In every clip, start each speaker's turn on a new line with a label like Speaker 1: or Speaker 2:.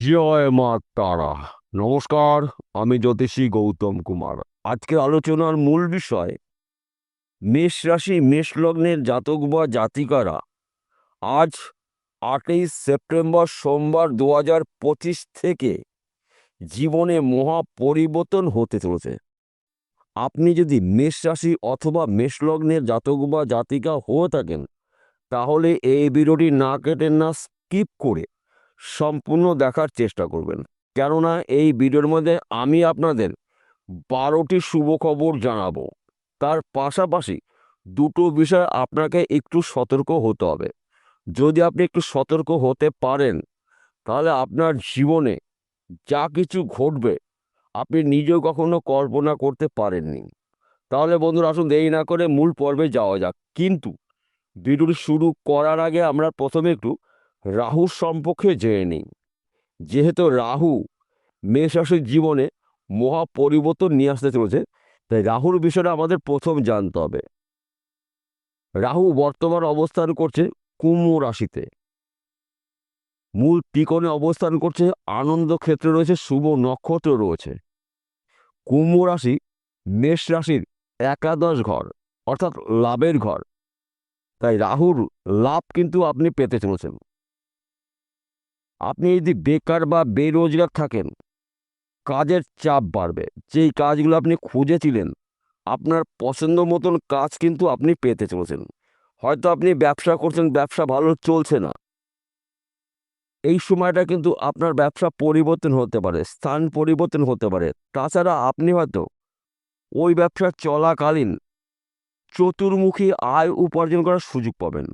Speaker 1: জয় মা তারা। নমস্কার, আমি জ্যোতিষী গৌতম কুমার। আজকে আলোচনার মূল বিষয়, মেষ রাশি, মেষ লগ্নের জাতক বা জাতিকারা আজ আটই সেপ্টেম্বর সোমবার দু থেকে জীবনে মহা পরিবর্তন হতে চলেছে। আপনি যদি মেষ রাশি অথবা মেষ লগ্নের জাতক বা জাতিকা হয়ে থাকেন, তাহলে এই ভিডিওটি না কেটে না স্কিপ করে সম্পূর্ণ দেখার চেষ্টা করবেন। কেননা এই ভিডিওর মধ্যে আমি আপনাদের বারোটি শুভ খবর জানাব। তার পাশাপাশি দুটো বিষয় আপনাকে একটু সতর্ক হতে হবে। যদি আপনি একটু সতর্ক হতে পারেন, তাহলে আপনার জীবনে যা কিছু ঘটবে, আপনি নিজেও কখনো কল্পনা করতে পারেননি। তাহলে বন্ধুরা, আসুন দেরি না করে মূল পর্বে যাওয়া যাক। কিন্তু ভিডিওটি শুরু করার আগে আমরা প্রথমে একটু রাহুর সম্পর্কে জেনে নিই। যেহেতু রাহু মেষ রাশির জীবনে মহা পরিবর্তন নিয়ে আসতে চলেছে, তাই রাহুর বিষয়টা আমাদের প্রথম জানতে হবে। রাহু বর্তমান অবস্থান করছে কুম্ভ রাশিতে। মূল ত্রিকোণে অবস্থান করছে, আনন্দ ক্ষেত্রে রয়েছে, শুভ নক্ষত্র রয়েছে। কুম্ভ রাশি মেষ রাশির একাদশ ঘর, অর্থাৎ লাভের ঘর। তাই রাহুর লাভ কিন্তু আপনি পেতে চলেছেন। আপনি যদি বেকার বা বেরোজগার থাকেন, কাজের চাপ বাড়বে। যেই কাজগুলো আপনি খুঁজেছিলেন, আপনার পছন্দ মতন কাজ কিন্তু আপনি পেতে চলেছেন। হয়তো আপনি ব্যবসা করছেন, ব্যবসা ভালো চলছে না। এই সময়টা কিন্তু আপনার ব্যবসা পরিবর্তন হতে পারে, স্থান পরিবর্তন হতে পারে। তাছাড়া আপনি হয়তো ওই ব্যবসা চলাকালীন চতুর্মুখী আয় উপার্জন করার সুযোগ পাবেন।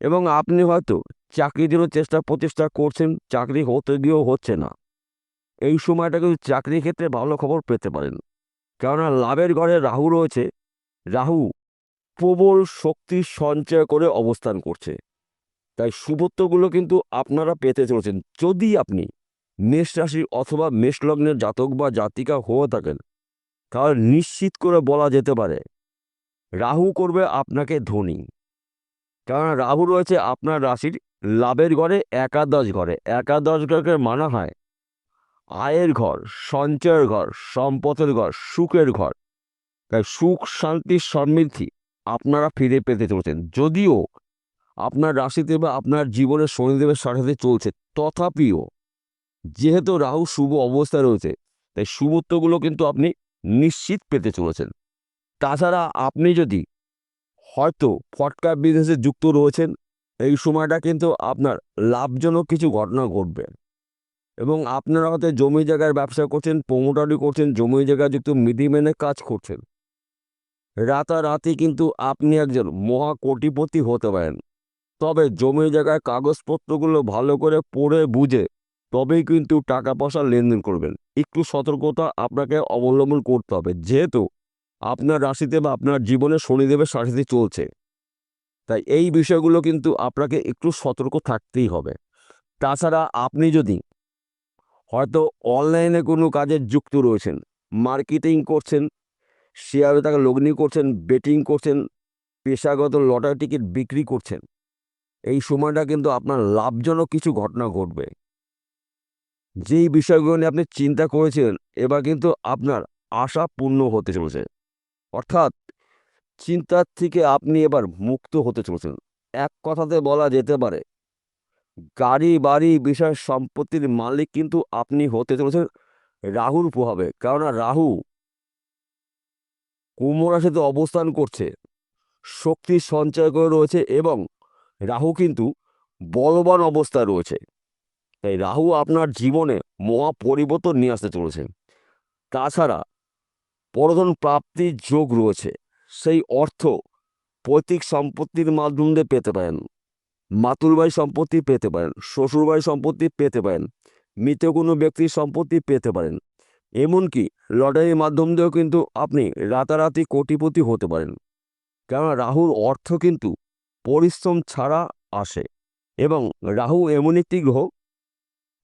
Speaker 1: এবং আপনি হয়তো চাকরির জন্য চেষ্টা প্রচেষ্টা করছেন, চাকরি হতে গিয়েও হচ্ছে না। এই সময়টা কিন্তু চাকরির ক্ষেত্রে ভালো খবর পেতে পারেন। কেননা লাভের ঘরে রাহু রয়েছে। রাহু প্রবল শক্তি সঞ্চয় করে অবস্থান করছে। তাই শুভত্বগুলো কিন্তু আপনারা পেতে চলেছেন। যদি আপনি মেষ রাশি অথবা মেষ লগ্নের জাতক বা জাতিকা হয়ে থাকেন, তাহলে নিশ্চিত করে বলা যেতে পারে, রাহু করবে আপনাকে ধনী। কারণ রাহু রয়েছে আপনার রাশির লাভের ঘরে, একাদশ ঘরে। একাদশ ঘরকে মানা হয় আয়ের ঘর, সঞ্চয়ের ঘর, সম্পদের ঘর, সুখের ঘর। তাই সুখ, শান্তি, সমৃদ্ধি আপনারা ফিরে পেতে চলছেন। যদিও আপনার রাশিতে বা আপনার জীবনে শনিদেবের সাথে চলছে, তথাপিও যেহেতু রাহু শুভ অবস্থায় রয়েছে, তাই শুভত্বগুলো কিন্তু আপনি নিশ্চিত পেতে চলেছেন। তাছাড়া আপনি যদি হয়তো ফটকা বিজনেসে যুক্ত রয়েছেন, এই সময়টা কিন্তু আপনার লাভজনক কিছু ঘটনা ঘটবে। এবং আপনারা হয়তো জমি জায়গার ব্যবসা করছেন প্রমোটারি করছেন, জমি জায়গায় যুক্ত মিডিমেনে কাজ করছেন। রাতারাতি কিন্তু আপনি একজন মহা কোটিপতি হতে পারেন। তবে জমি জায়গায় কাগজপত্রগুলো ভালো করে পড়ে বুঝে তবেই কিন্তু টাকা পয়সা লেনদেন করবেন। একটু সতর্কতা আপনাকে অবলম্বন করতে হবে। যেহেতু আপনার রাশিতে বা আপনার জীবনে শনিদেবের সাথে চলছে। তাই এই বিষয়গুলো কিন্তু আপনাকে একটু সতর্ক থাকতেই হবে। তাছাড়া আপনি যদি হয়তো অনলাইনে কোনো কাজে যুক্ত রয়েছেন, মার্কেটিং করছেন, শেয়ারে টাকা লগ্নি করছেন, বেটিং করছেন, পেশাগত লটারি টিকিট বিক্রি করছেন, এই সময়টা কিন্তু আপনার লাভজনক কিছু ঘটনা ঘটবে। যেই বিষয়গুলো নিয়ে আপনি চিন্তা করেছিলেন, এবার কিন্তু আপনার আশা পূর্ণ হতে চলেছে। অর্থাৎ চিন্তার থেকে আপনি এবার মুক্ত হতে চলেছেন। এক কথাতে বলা যেতে পারে, গাড়ি, বাড়ি, বিষয় সম্পত্তির মালিক কিন্তু আপনি হতে চলেছেন রাহুর প্রভাবে। কেননা রাহু কুম্ভ রাশিতে অবস্থান করছে, শক্তি সঞ্চয় করে রয়েছে এবং রাহু কিন্তু বলবান অবস্থায় রয়েছে। তাই রাহু আপনার জীবনে মহা পরিবর্তন নিয়ে আসতে চলেছে। তাছাড়া পরধন প্রাপ্তির যোগ রয়েছে। সেই অর্থ পৈতৃক সম্পত্তির মাধ্যমে পেতে পারেন। মাতুরবাড়ি সম্পত্তি পেতে পারেন শ্বশুরবাড়ি সম্পত্তি পেতে পারেন মৃত কোনো ব্যক্তির সম্পত্তি পেতে পারেন। এমনকি লটারির মাধ্যম দিয়েও কিন্তু আপনি রাতারাতি কোটিপতি হতে পারেন। কেননা রাহুর অর্থ কিন্তু পরিশ্রম ছাড়া আসে। এবং রাহু এমন একটি গ্রহ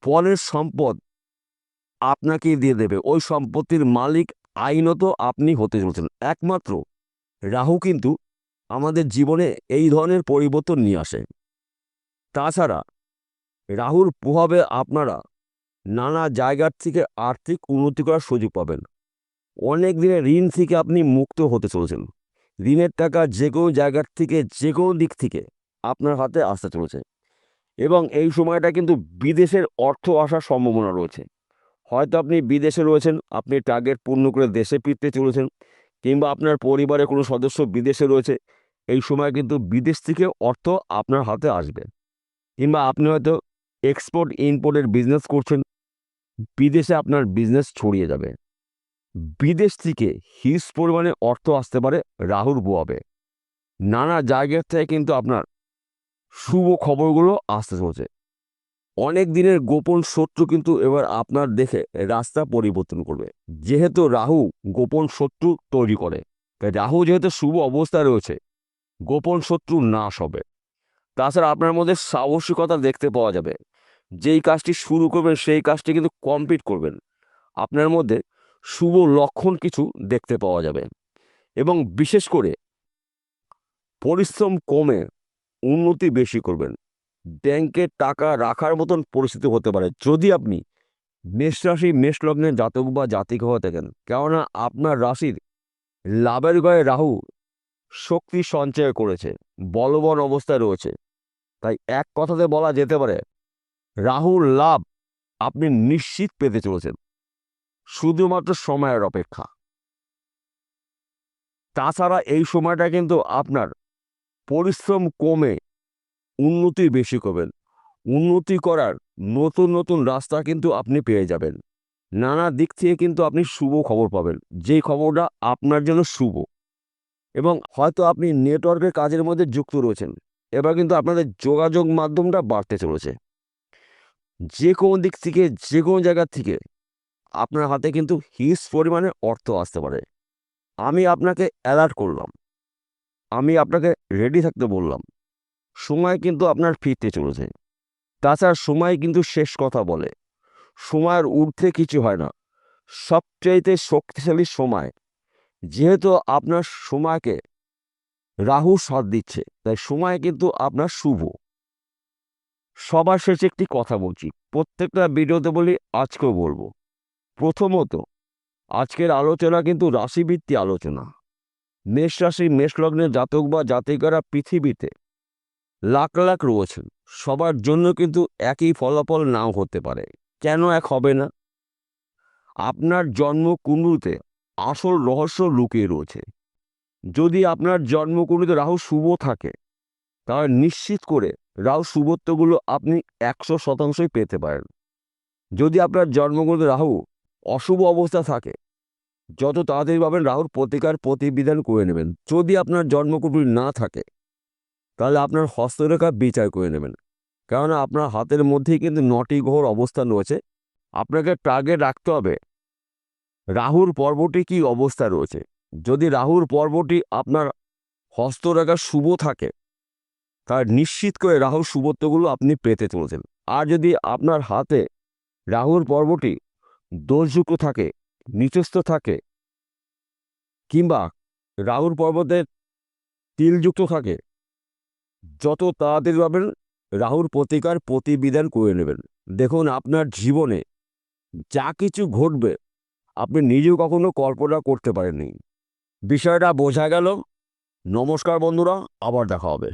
Speaker 1: পরের সম্পদ আপনাকে দিয়ে দেবে। ওই সম্পত্তির মালিক আইনত আপনি হতে চলেছেন। একমাত্র। রাহু কিন্তু আমাদের জীবনে এই ধরনের পরিবর্তন নিয়ে আসে। তাছাড়া রাহুর প্রভাবে আপনারা নানা জায়গার থেকে আর্থিক উন্নতি করার সুযোগ পাবেন। অনেক দিনের ঋণ থেকে আপনি মুক্ত হতে চলেছেন। ঋণের টাকা যে কোনো জায়গার থেকে, যে কোনো দিক থেকে আপনার হাতে আসতে চলেছে। এবং এই সময়টা কিন্তু বিদেশের অর্থ আসার সম্ভাবনা রয়েছে। হয়তো আপনি বিদেশে রয়েছেন, আপনি টার্গেট পূর্ণ করে দেশে ফিরতে চলেছেন কিংবা আপনার পরিবারের কোনো সদস্য বিদেশে রয়েছে, এই সময় কিন্তু বিদেশ থেকে অর্থ আপনার হাতে আসবে। কিংবা আপনি হয়তো এক্সপোর্ট ইম্পোর্টের বিজনেস করছেন, বিদেশে আপনার বিজনেস ছড়িয়ে যাবে। বিদেশ থেকে হিউজ পরিমাণে অর্থ আসতে পারে রাহুর বোয়াবে। নানা জায়গার থেকে কিন্তু আপনার শুভ খবরগুলো আসতে চলছে। অনেক দিনের গোপন শত্রু কিন্তু এবার আপনার দেখে রাস্তা পরিবর্তন করবে। যেহেতু রাহু গোপন শত্রু তৈরি করে, তাই রাহু যেহেতু শুভ অবস্থায় রয়েছে, গোপন শত্রু নাশ হবে। তাছাড়া আপনার মধ্যে সাহসিকতা দেখতে পাওয়া যাবে। যেই কাজটি শুরু করবেন, সেই কাজটি কিন্তু কমপ্লিট করবেন। আপনার মধ্যে শুভ লক্ষণ কিছু দেখতে পাওয়া যাবে। এবং বিশেষ করে পরিশ্রম কমে উন্নতি বেশি করবেন। ব্যাংকে টাকা রাখার মতন পরিস্থিতি হতে পারে। যদি আপনি মেষ রাশি, মেষ লগ্নের জাতক বা জাতিক হয়ে থাকেন, কেননা আপনার রাশির লাভের গয়ে রাহু শক্তি সঞ্চয় করেছে, বলবন অবস্থায় রয়েছে। তাই এক কথাতে বলা যেতে পারে, রাহুর লাভ আপনি নিশ্চিত পেতে চলেছেন, শুধুমাত্র সময়ের অপেক্ষা। তাছাড়া এই সময়টা কিন্তু আপনার পরিশ্রম কমে উন্নতি বেশি করবেন। উন্নতি করার নতুন নতুন রাস্তা কিন্তু আপনি পেয়ে যাবেন। নানা দিক থেকে কিন্তু আপনি শুভ খবর পাবেন। যেই খবরটা আপনার জন্য শুভ। এবং হয়তো আপনি নেটওয়ার্কের কাজের মধ্যে যুক্ত রয়েছেন। এবার কিন্তু আপনাদের যোগাযোগ মাধ্যমটা বাড়তে চলেছে। যে কোনো দিক থেকে, যে কোনো জায়গার থেকে আপনার হাতে কিন্তু হিউজ পরিমাণে অর্থ আসতে পারে। আমি আপনাকে অ্যালার্ট করলাম। আমি আপনাকে রেডি থাকতে বললাম। সময় কিন্তু আপনার ফিরতে চলেছে। তাছাড়া সময় কিন্তু শেষ কথা বলে। সময়ের ঊর্ধ্বে কিছু হয় না। সবচাইতে শক্তিশালী সময়, যেহেতু আপনার সময়কে রাহু সাথ দিচ্ছে, তাই সময় কিন্তু আপনার শুভ। সবার শেষে একটি কথা বলছি। প্রত্যেকটা ভিডিওতে বলি, আজকেও বলব। প্রথমত, আজকের আলোচনা কিন্তু রাশিভিত্তিক আলোচনা। মেষ রাশি, মেষ লগ্নের জাতক বা জাতিকারা পৃথিবীতে লাখ লাখ রয়েছেন। সবার জন্য কিন্তু একই ফলাফল নাও হতে পারে। কেন এক হবে না? আপনার জন্ম কুণ্ডুতে আসল রহস্য লুকিয়ে রয়েছে। যদি আপনার জন্মকুণ্ডুতে রাহু শুভ থাকে, তাহলে নিশ্চিত করে রাহু শুভত্বগুলো আপনি একশো শতাংশই পেতে পারেন। যদি আপনার জন্মকুণ্ডুতে রাহু অশুভ অবস্থা থাকে, যত তাড়াতাড়ি পাবেন রাহুর প্রতিকার প্রতিবিধান করে নেবেন। যদি আপনার জন্মকুণ্ডলী না থাকে তাহলে আপনার হস্তরেখা বিচার করে নেবেন। কেননা আপনার হাতের মধ্যেই কিন্তু নটি গ্রহর অবস্থান রয়েছে। আপনাকে টার্গেট রাখতে হবে রাহুর পর্বটি কি অবস্থা রয়েছে। যদি রাহুর পর্বটি আপনার হস্তরেখা শুভ থাকে তার নিশ্চিত করে রাহুর শুভত্বগুলো আপনি পেতে চলেছেন। আর যদি আপনার হাতে রাহুর পর্বটি দোষযুক্ত থাকে, নিচস্থ থাকে, কিংবা রাহুর পর্বতের তিলযুক্ত থাকে যত তাড়াতাড়ি পাবেন রাহুর প্রতিকার প্রতিবিধান করে নেবেন। দেখুন, আপনার জীবনে যা কিছু ঘটবে, আপনি নিজেও কখনো কল্পনা করতে পারেননি। বিষয়টা বোঝা গেল। নমস্কার বন্ধুরা, আবার দেখা হবে।